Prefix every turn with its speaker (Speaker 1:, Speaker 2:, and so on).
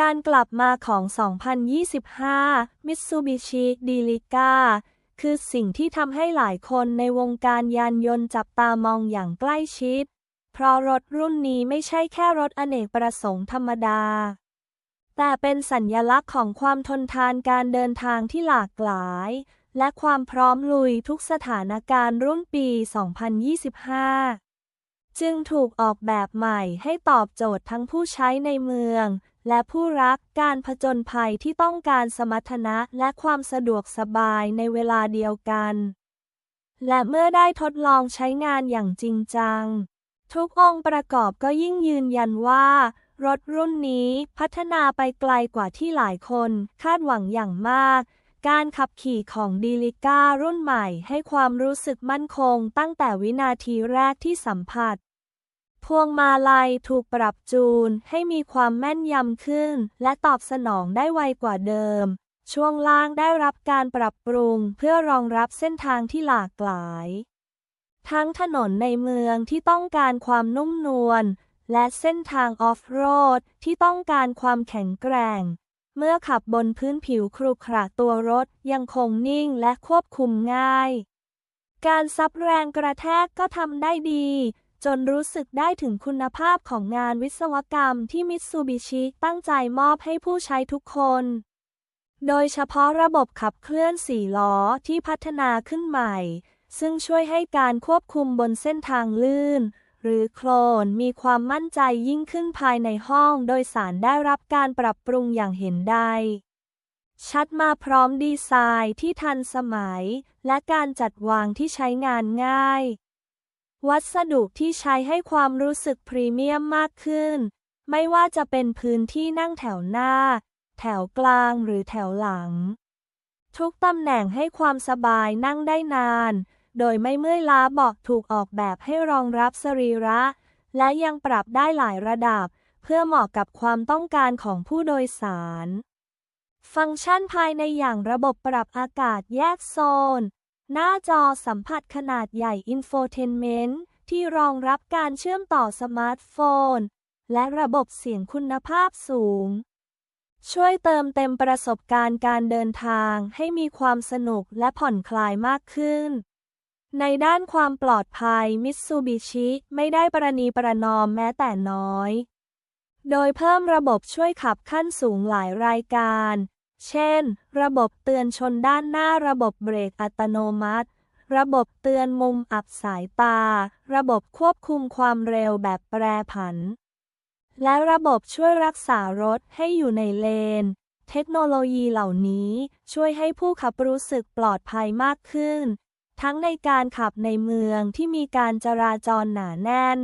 Speaker 1: การกลับมาของ 2025 Mitsubishi Delica คือสิ่งที่ทำให้หลายคนในวงการยานยนต์จับตามองอย่างใกล้ชิด เพราะรถรุ่นนี้ไม่ใช่แค่รถอเนกประสงค์ธรรมดา แต่เป็นสัญญลักษณ์ของความทนทานการเดินทางที่หลากหลาย และความพร้อมลุยทุกสถานการณ์รุ่นปี 2025 จึงถูกออกแบบใหม่ให้ตอบโจทย์ทั้งผู้ใช้ในเมือง และผู้รักการผจญภัยที่ต้องการสมรรถนะและความสะดวกสบายในเวลาเดียวกัน และเมื่อได้ทดลองใช้งานอย่างจริงจัง ทุกองค์ประกอบก็ยิ่งยืนยันว่า รถรุ่นนี้พัฒนาไปไกลกว่าที่หลายคนคาดหวังอย่างมาก การขับขี่ของดีลิก้ารุ่นใหม่ให้ความรู้สึกมั่นคงตั้งแต่วินาทีแรกที่สัมผัส พวงมาลัยถูกปรับจูนให้มีความแม่นยำขึ้น และตอบสนองได้ไวกว่าเดิม ช่วงล่างได้รับการปรับปรุงเพื่อรองรับเส้นทางที่หลากหลาย ทั้งถนนในเมืองที่ต้องการความนุ่มนวลและเส้นทางออฟโรดที่ต้องการความแข็งแกร่ง เมื่อขับบนพื้นผิวครุขระตัวรถยังคงนิ่งและควบคุมง่าย การซับแรงกระแทกก็ทำได้ดี จนรู้สึกได้ถึงคุณภาพของงานวิศวกรรมที่มิตซูบิชิตั้งใจมอบให้ผู้ใช้ทุกคน โดยเฉพาะระบบขับเคลื่อนสี่ล้อที่พัฒนาขึ้นใหม่ ซึ่งช่วยให้การควบคุมบนเส้นทางลื่น หรือโคลนมีความมั่นใจยิ่งขึ้นภายในห้องโดยสารได้รับการปรับปรุงอย่างเห็นได้ชัดมาพร้อมดีไซน์ที่ทันสมัย และการจัดวางที่ใช้งานง่าย วัสดุที่ใช้ให้ความรู้สึกพรีเมียมมากขึ้น ไม่ว่าจะเป็นพื้นที่นั่งแถวหน้า แถวกลางหรือแถวหลัง ทุกตำแหน่งให้ความสบายนั่งได้นาน โดยไม่เมื่อยล้าเบาะถูกออกแบบให้รองรับสรีระ และยังปรับได้หลายระดับ เพื่อเหมาะกับความต้องการของผู้โดยสาร ฟังก์ชันภายในอย่างระบบปรับอากาศแยกโซน หน้าจอสัมผัสขนาดใหญ่ Infotainment ที่รองรับการเชื่อมต่อสมาร์ทโฟน และระบบเสียงคุณภาพสูง ช่วยเติมเต็มประสบการณ์การเดินทางให้มีความสนุกและผ่อนคลายมากขึ้น ในด้านความปลอดภัยมิตซูบิชิไม่ได้ประนีประนอมแม้แต่น้อย โดยเพิ่มระบบช่วยขับขั้นสูงหลายรายการ เช่น ระบบเตือนชนด้านหน้าระบบเบรกอัตโนมัติ ระบบเตือนมุมอับสายตา ระบบควบคุมความเร็วแบบแปรผัน และระบบช่วยรักษารถให้อยู่ในเลน เทคโนโลยีเหล่านี้ช่วยให้ผู้ขับรู้สึกปลอดภัยมากขึ้น ทั้งในการขับในเมืองที่มีการจราจรหนาแน่น